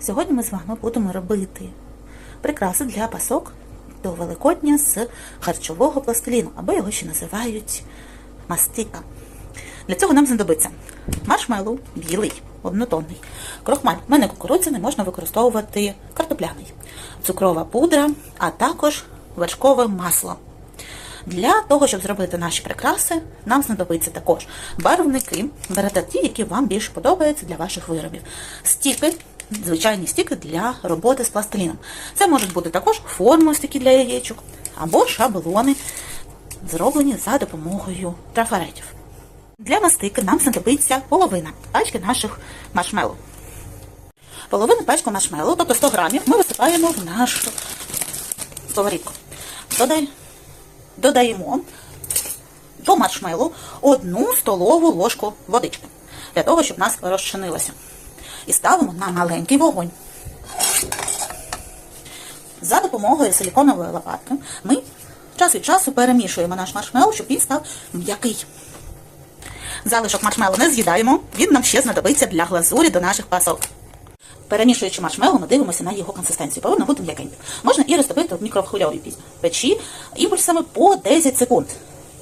Сьогодні ми з вами будемо робити прикраси для пасок до Великодня з харчового пластиліну, або його ще називають мастика. Для цього нам знадобиться маршмеллоу білий, однотонний, крохмаль. У мене кукурудзяний можна використовувати картопляний, цукрова пудра, а також вершкове масло. Для того, щоб зробити наші прикраси, нам знадобиться також барвники. Берете ті, які вам більше подобаються для ваших виробів. Стіки, звичайні стіки для роботи з пластиліном. Це можуть бути також форми такі для яєчок, або шаблони, зроблені за допомогою трафаретів. Для мастики нам знадобиться половина пачки наших маршмеллоу. Половину пачку маршмеллоу, тобто 100 грамів, ми висипаємо в нашу сковорідку. Додаємо до маршмелу одну столову ложку водички, для того, щоб нас розчинилося. І ставимо на маленький вогонь. За допомогою силіконової лопатки ми час від часу перемішуємо наш маршмеллоу, щоб він став м'який. Залишок маршмеллоу не з'їдаємо, він нам ще знадобиться для глазурі до наших пасок. Перемішуючи маршмеллоу, ми дивимося на його консистенцію. Повинно бути м'якеньке. Можна і розтопити в мікрохвильовій печі імпульсами по 10 секунд.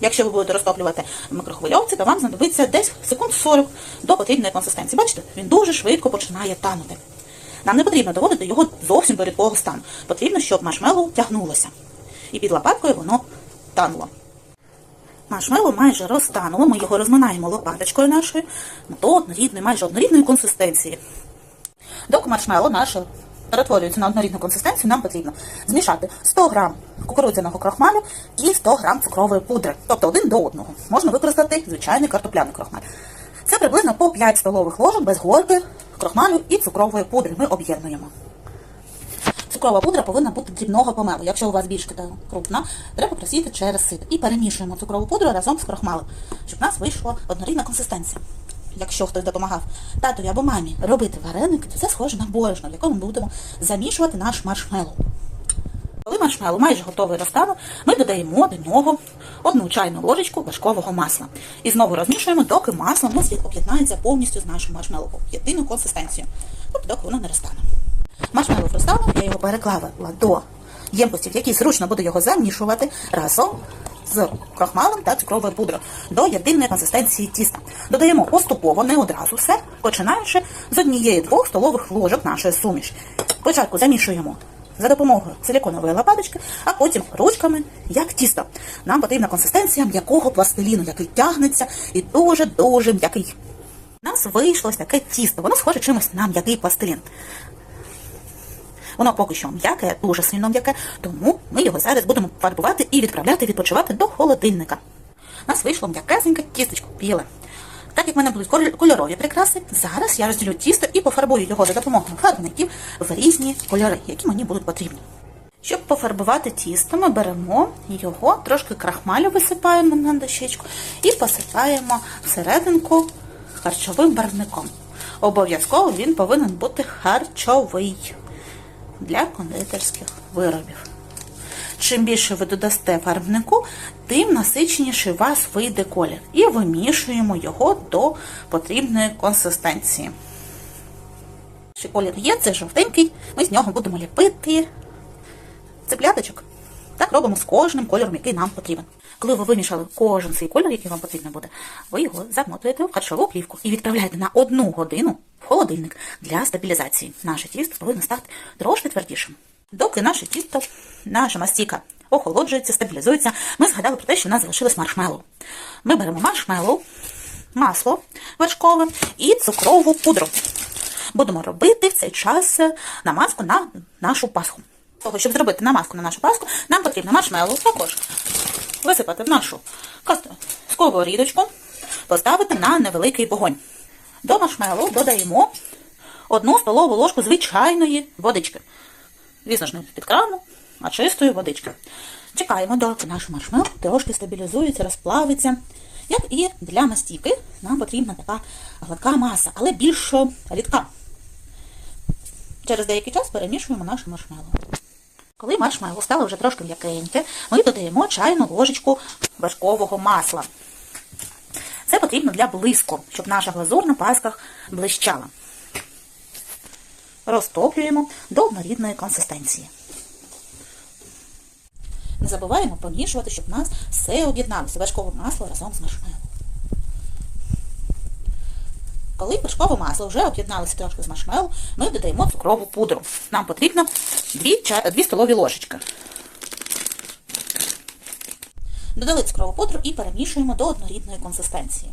Якщо ви будете розтоплювати в мікрохвильовці, то вам знадобиться десь секунд 40 до потрібної консистенції. Бачите, він дуже швидко починає танути. Нам не потрібно доводити його зовсім до рідкого стану. Потрібно, щоб маршмеллоу тягнулося. І під лопаткою воно тануло. Маршмеллоу майже розтануло, ми його розминаємо лопаточкою нашою до однорідної, майже однорідної консистенції. Доки маршмеллоу наше перетворюється на однорідну консистенцію, нам потрібно змішати 100 грам кукурудзяного крохмалю і 100 грам цукрової пудри, тобто один до одного. Можна використати звичайний картопляний крохмаль. Це приблизно по 5 столових ложок без горки, крохмалю і цукрової пудри. Ми об'єднуємо. Цукрова пудра повинна бути дрібного помелу. Якщо у вас більш крупна, треба просіяти через сито. І перемішуємо цукрову пудру разом з крохмалем, щоб в нас вийшла однорідна консистенція. Якщо хтось допомагав татові або мамі робити вареники, то це схоже на борошно, в якому ми будемо замішувати наш маршмеллоу. Коли маршмеллоу майже готовий розтанув, ми додаємо до нього одну чайну ложечку вершкового масла. І знову розмішуємо, доки масло нас об'єднається повністю з нашим маршмеллоу єдину консистенцію. Тобто, доки воно не розтане. Маршмеллоу розтанув, я його переклала до ємкості, в якій зручно буду його замішувати разом з крохмалем та цукровою пудрою до єдиної консистенції тіста. Додаємо поступово, не одразу все, починаючи з однієї-двох столових ложок нашої суміші. Спочатку замішуємо за допомогою силіконової лопаточки, а потім ручками, як тісто. Нам потрібна консистенція м'якого пластиліну, який тягнеться і дуже-дуже м'який. У нас вийшло таке тісто. Воно схоже чимось на м'який пластилін. Воно поки що м'яке, дуже сильно м'яке, тому ми його зараз будемо фарбувати і відправляти відпочивати до холодильника. У нас вийшло м'якесеньке тістечко біле. Так як в мене будуть кольорові прикраси, зараз я розділю тісто і пофарбую його за допомогою фарбників в різні кольори, які мені будуть потрібні. Щоб пофарбувати тісто, ми беремо його, трошки крахмалю висипаємо на дощечку і посипаємо всерединку харчовим барвником. Обов'язково він повинен бути харчовий для кондитерських виробів. Чим більше ви додасте фарбнику, тим насиченіший у вас вийде колір. І вимішуємо його до потрібної консистенції. Ще колір є, це жовтенький, ми з нього будемо ліпити цепляточок. Так робимо з кожним кольором, який нам потрібен. Коли ви вимішали кожен цей кольор, який вам потрібен буде, ви його замотуєте в харчову плівку і відправляєте на одну годину в холодильник для стабілізації. Наше тісто повинно стати трошки твердішим. Доки наше тісто, наша мастіка охолоджується, стабілізується, ми згадали про те, що в нас залишилось маршмеллоу. Ми беремо маршмеллоу, масло вершкове і цукрову пудру. Будемо робити в цей час е, намазку на нашу пасху. Того, щоб зробити намазку на нашу пасху, нам потрібно маршмеллоу також висипати в нашу сковорідочку, поставити на невеликий вогонь. До маршмеллоу додаємо одну столову ложку звичайної водички. Звісно ж, не під крану, а чистої водички. Чекаємо, доки наш маршмеллоу трошки стабілізується, розплавиться. Як і для мастіки, нам потрібна така гладка маса, але більш рідка. Через деякий час перемішуємо наше маршмеллоу. Коли маршмеллоу стало вже трошки м'якеньке, ми додаємо чайну ложечку вершкового масла. Це потрібно для блиску, щоб наша глазур на пасках блищала. розтоплюємо до однорідної консистенції. Не забуваємо помішувати, щоб у нас все об'єдналося вершкове масло разом з маршмеллоу. Коли вершкове масло вже об'єдналося трошки з маршмеллоу, ми додаємо цукрову пудру. Нам потрібно 2, 2 столові ложечки. Додали цукрову пудру і перемішуємо до однорідної консистенції.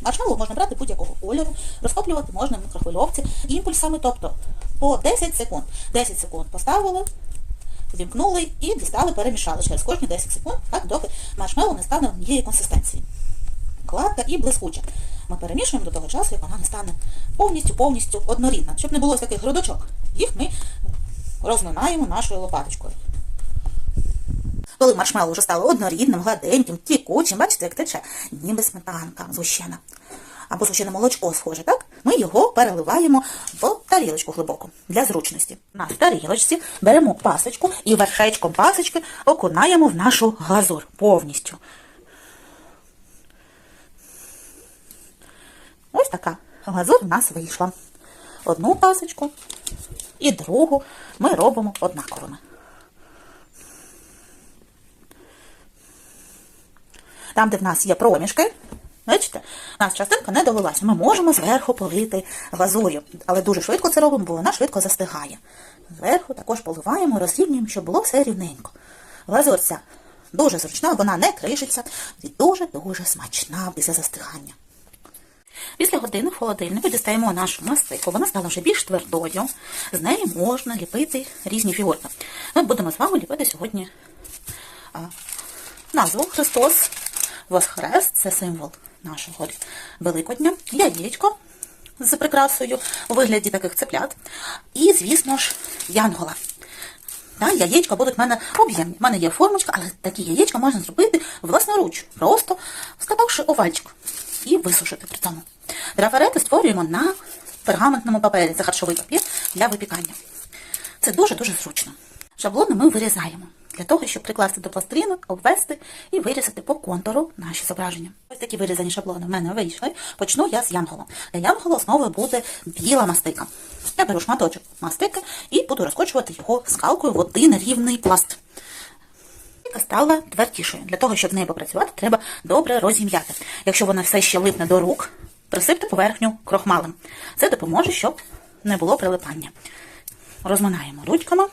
Маршмеллоу можна брати будь-якого кольору, розтоплювати можна в мікрохвильовці імпульсами, тобто по 10 секунд. 10 секунд поставили, вімкнули і дістали, перемішали через кожні 10 секунд, так доки маршмеллоу не стане однієї консистенції. Гладка і блискуча. Ми перемішуємо до того часу, як вона не стане повністю-повністю однорідна. Щоб не було ось таких грудочок, їх ми розминаємо нашою лопаточкою. Коли маршмеллоу вже стало однорідним, гладеньким, тікучим, бачите, як тече, ніби сметанка згущена. Або згущене молочко схоже, так? Ми його переливаємо в тарілочку глибоку для зручності. На тарілочці беремо пасочку і вершечком пасочки окунаємо в нашу глазур повністю. Ось така глазур в нас вийшла. Одну пасочку і другу ми робимо однаковими. Там, де в нас є проміжки, бачите, у нас частинка не долилася. Ми можемо зверху полити глазур'ю, але дуже швидко це робимо, бо вона швидко застигає. Зверху також поливаємо, розрівнюємо, щоб було все рівненько. Глазурь ця дуже зручна, вона не кришиться і дуже-дуже смачна після застигання. Після години в холодильнику дістаємо нашу мастику. Вона стала вже більш твердою. З неї можна ліпити різні фігурки. Ми будемо з вами ліпити сьогодні назву Христос Воскрес. Це символ нашого Великодня. Яєчко з прикрасою у вигляді таких цеплят. І, звісно ж, янгола. Та, яєчка будуть в мене об'ємні. У мене є формочка, але такі яєчка можна зробити власноруч, просто скатавши овальчик і висушити при цьому. Трафарети створюємо на пергаментному папері. Це харчовий папір для випікання. Це дуже-дуже зручно. Шаблони ми вирізаємо для того, щоб прикласти до пластиліну, обвести і вирізати по контуру наші зображення. Ось такі вирізані шаблони в мене вийшли. Почну я з янгола. Для янгола основою буде біла мастика. Я беру шматочок мастики і буду розкочувати його скалкою в один рівний пласт. Стала твердішою. Для того, щоб в нею попрацювати, треба добре розім'яти. Якщо вона все ще липне до рук, присипте поверхню крохмалем. Це допоможе, щоб не було прилипання. Розминаємо ручками.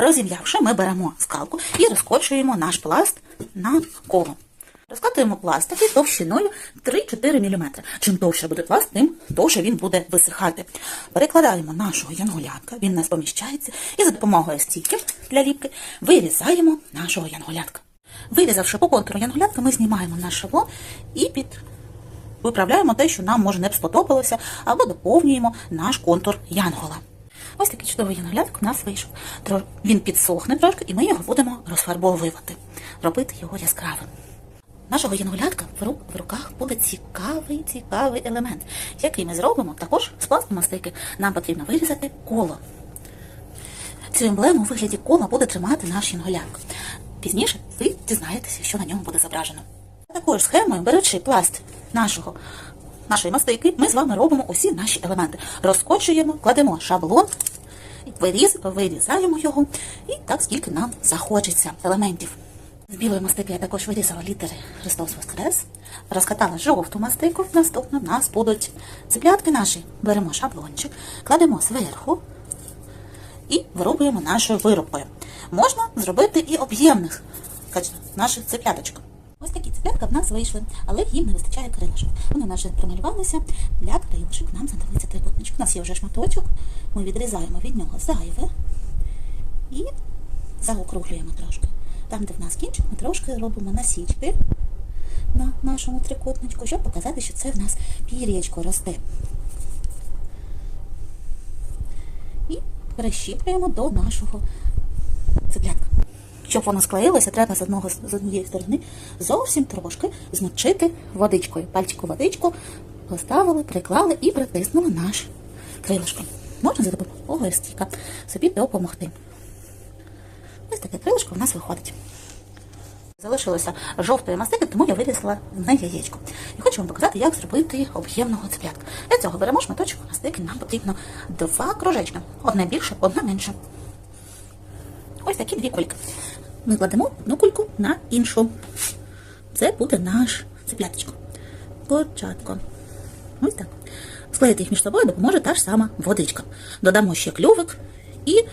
Розім'явши, ми беремо скалку і розкочуємо наш пласт на коло. Розкатуємо пластики товщиною 3-4 мм. Чим довше буде пласт, тим довше він буде висихати. Перекладаємо нашого янголятка, він у нас поміщається, і за допомогою стійків для ліпки вирізаємо нашого янголятка. Вирізавши по контуру янголятка, ми знімаємо наш шаблон і під виправляємо те, що нам може не сподобалося, або доповнюємо наш контур янгола. Ось такий чудовий янголяток у нас вийшов. Він підсохне трошки, і ми його будемо розфарбовувати, робити його яскравим. Нашого янголятка в, руках буде цікавий, цікавий елемент, який ми зробимо також з пластмастики. Нам потрібно вирізати коло. Цю емблему у вигляді кола буде тримати наш янголятко. Пізніше ви дізнаєтеся, що на ньому буде зображено. Також схемою, беручи пласт нашого, нашої мастики, ми з вами робимо усі наші елементи. Розкочуємо, кладемо шаблон, виріз, вирізаємо його і так, скільки нам захочеться елементів. З білої мастики я також вирізала літери Христос Воскрес, розкатала жовту мастику. Наступно в нас будуть цеплятки наші. Беремо шаблончик, кладемо зверху і виробуємо нашою виробкою. Можна зробити і об'ємних наших цепляточок. Ось в нас вийшли, але їм не вистачає крилишок. Вони в нас вже промалювалися. Для крилишок нам знадобиться трикутничок. У нас є вже шматочок, ми відрізаємо від нього зайве і заокруглюємо трошки. Там, де в нас кінчик, ми трошки робимо насічки на нашому трикутничку, щоб показати, що це в нас пір'ячко росте. І перещіплюємо до нашого. Щоб воно склеїлося, треба з, одного, з однієї сторони зовсім трошки змочити водичкою. Пальчику водичку поставили, приклали і притиснули наш крилишко. можна за допомогою стіка собі допомогти. Ось таке крилишко в нас виходить. Залишилося жовтої мастики, тому я вирізала на яєчко. І хочу вам показати, як зробити об'ємного цеплятка. Для цього беремо шматочок мастики, нам потрібно два кружечки. Одне більше, одне менше. Ось такі дві кульки. Ми кладемо одну кульку на іншу. Це буде наш цепляточко. Початку. Ось так. Склеїти їх між собою допоможе та ж сама водичка. Додамо ще клювик і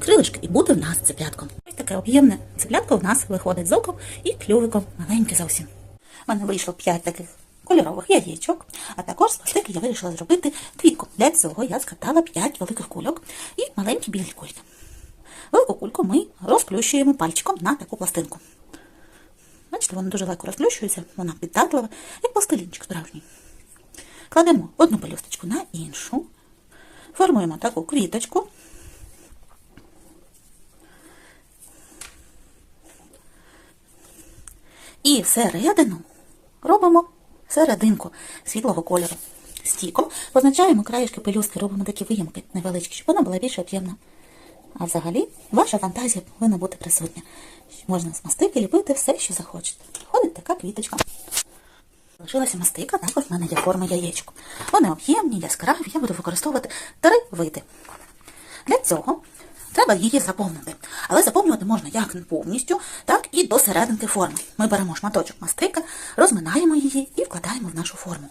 крилишки, і буде в нас цеплятко. Ось таке об'ємне цеплятко в нас виходить з оком і клювиком маленьке зовсім. У мене вийшло 5 таких кольорових яєчок, а також з пластики я вирішила зробити квітку. Для цього я скатала 5 великих кульок і маленькі білі кульки. Велику кульку ми розплющуємо пальчиком на таку пластинку. Бачите, вона дуже легко розплющується, вона піддатлива, як пластилінчик справжній. Кладемо одну пелюсточку на іншу, формуємо таку квіточку. І всередину робимо серединку світлого кольору. Стіком позначаємо краєшки пелюстки, робимо такі виємки невеличкі, щоб вона була більш об'ємна. А взагалі, ваша фантазія повинна бути присутня. Можна з ліпити все, що захочете. Ходить така квіточка. Лишилася мастика, також в мене є форма яєчок. Вони об'ємні, яскраві, я буду використовувати три види. Для цього треба її заповнити. Але заповнювати можна як повністю, так і до серединки форми. Ми беремо шматочок мастика, розминаємо її і вкладаємо в нашу форму.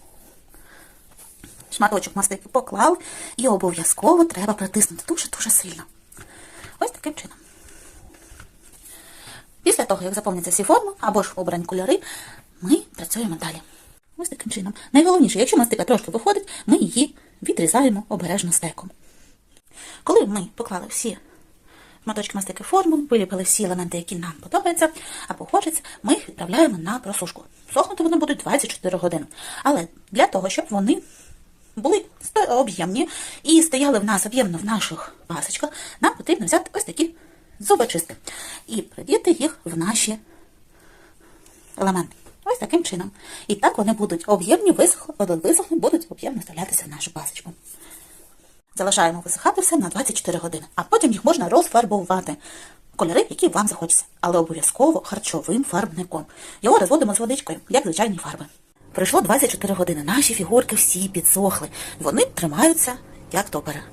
Шматочок мастики поклав і обов'язково треба притиснути дуже-дуже сильно. Ось таким чином. Після того, як заповняться всі форми або ж обрані кольори, ми працюємо далі. Ось таким чином. Найголовніше, якщо мастика трошки виходить, ми її відрізаємо обережно стеком. Коли ми поклали всі шматочки мастики в форму, виліпили всі елементи, які нам подобаються, або хочеться, ми їх відправляємо на просушку. Сохнути вони будуть 24 години. Але для того, щоб вони були об'ємні і стояли в нас об'ємно в наших пасочках, нам потрібно взяти ось такі зубочистки і придіти їх в наші елементи. Ось таким чином. І так вони будуть об'ємні, висохли, будуть об'ємно вставлятися в нашу пасочку. Залишаємо висихати все на 24 години, а потім їх можна розфарбувати. Кольори, які вам захочеться, але обов'язково харчовим фарбником. Його розводимо з водичкою, як звичайні фарби. Пройшло 24 години. Наші фігурки всі підсохли. Вони тримаються як топери.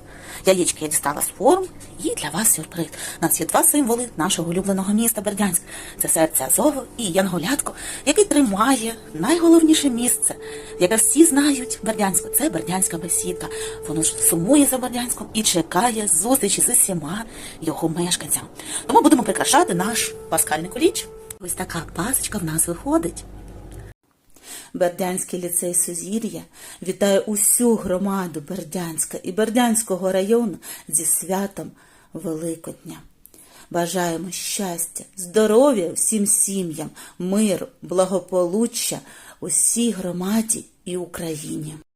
Яєчки я дістала з форм, і для вас сюрприз. У нас є два символи нашого улюбленого міста Бердянськ. Це серце Азову і Янголятко, який тримає найголовніше місце, яке всі знають Бердянську. Це Бердянська бесідка. Воно ж сумує за Бердянськом і чекає зустрічі з усіма його мешканцями. Тому будемо прикрашати наш паскальний куліч. Ось така пасочка в нас виходить. Бердянський ліцей Сузір'я вітає усю громаду Бердянська і Бердянського району зі святом Великодня. Бажаємо щастя, здоров'я всім сім'ям, миру, благополуччя усій громаді і Україні.